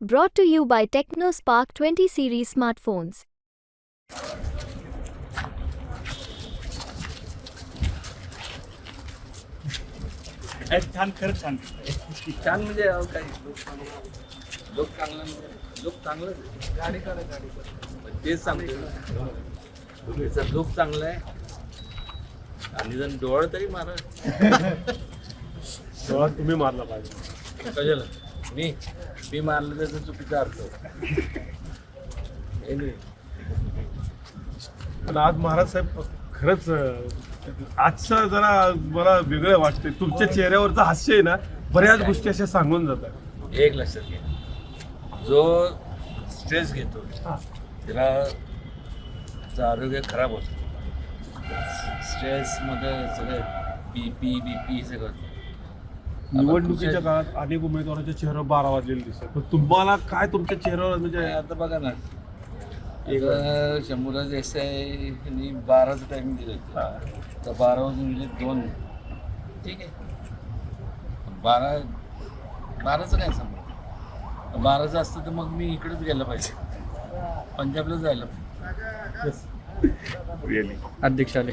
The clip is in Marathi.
Brought to you by TechnoSpark 20 series smartphones. छान खरंच छान छान म्हणजे अहो काही लोक चांगले- लोक चांगला म्हणजे लोक चांगलं गाडी काढा गाडी काढा तेच सांगतो ना. लोक चांगला आहे आणि जण डोळ तरी मारा। डोळा तुम्ही मारला पाहिजे कशाला मी मी मारलं त्याचा चुकीचा अर्थ. हे नाही. पण आज महाराज साहेब खरंच आजचं जरा मला वेगळं वाटतंय. तुमच्या चेहऱ्यावरचं हास्य आहे ना बऱ्याच गोष्टी अशा सांगून जातात. एक लक्षात घ्या. जो स्ट्रेस घेतो त्याला आरोग्य खराब होतं. स्ट्रेसमध्ये सगळं बी पी बी पी सगळं निवडणुकीच्या काळात अनेक उमेदवारांच्या चेहऱ्यावर बारा वाजलेले दिसतात. पण तुम्हाला काय तुमच्या चेहऱ्यावर म्हणजे आता बघा ना. एक शंभूराज देसाई यांनी बाराचं टायमिंग दिलं तर बारा वाजून गेले दोन. ठीक आहे. बारा बाराचं काय सांगू? बाराचं असतं तर मग मी इकडेच गेलं पाहिजे. पंजाबला जायला पाहिजे. अध्यक्ष आले.